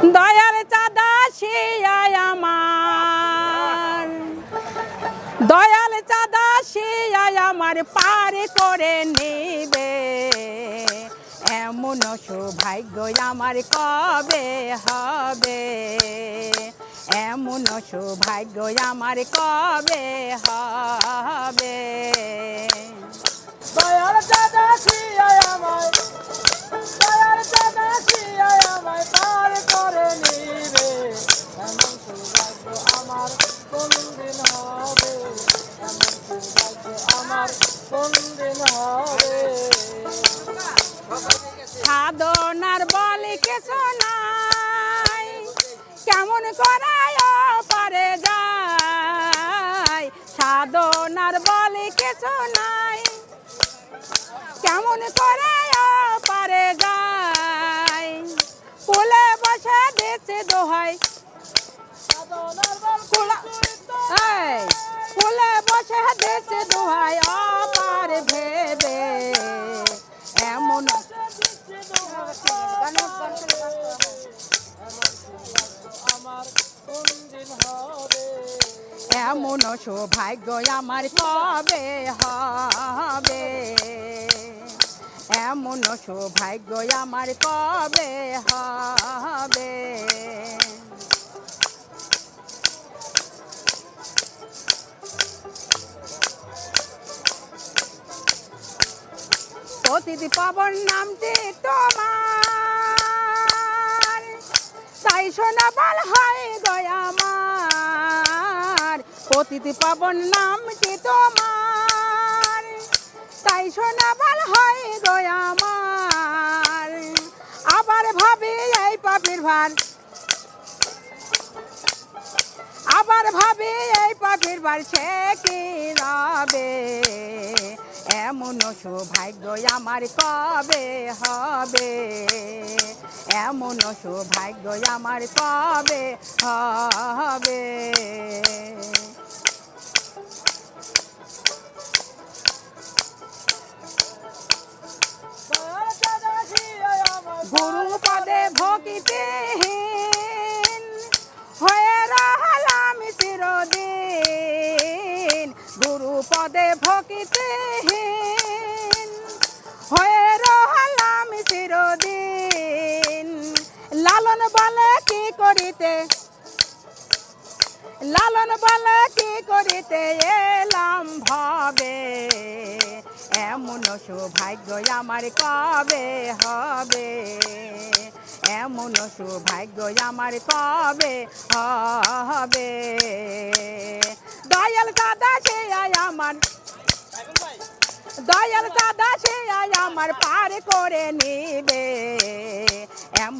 দয়াল চাঁদা শিয়ায় আমার। দয়াল চাঁদা শিয়ায় আমার পার করে নেবে। এমন সৌভাগ্য আমার কবে হবে? এমন সৌভাগ্য আমার কবে হবে? দয়াল শিয়ায় আমায় করায় পারে যায় সাধনার বলে কিছু নাই। কেমন করায় পারে যায় কোলে বসে দিচ্ছে দোহাই। কোলে বসে এমন সৌভাগ্য আমার কবে হবে? এমন সৌভাগ্য আমার কবে হবে? অতিথি পাবন নামটি তোমার। তাই শোনা বল হয় গয়া অতিথি পাবন নামটি তোমার? তাই শোনা বল হয় গয়া আমার। আবার ভাবি এই পাপির ভার আবার ভাবি এই পাখির বার সে কি রবে এমন সৌভাগ্য আমার কবে হবে? এমন সৌভাগ্য আমার কবে হবে? গুরু পদে ভক্তিহীন হয়ে রহলাম চিরদিন। গুরু পদে ভক্তিহীন হয়ে রহলাম চিরদিন। লালন বলে কি করিতে? লালন বলে কি করিতে? এলাম ভাবে। এমন সৌভাগ্য আমার কবে হবে? এমন সৌভাগ্য আমার কবে হবে? দয়াল দাদা, সে আমার। দয়াল দাদা, সে আমার। পার করে নিবে।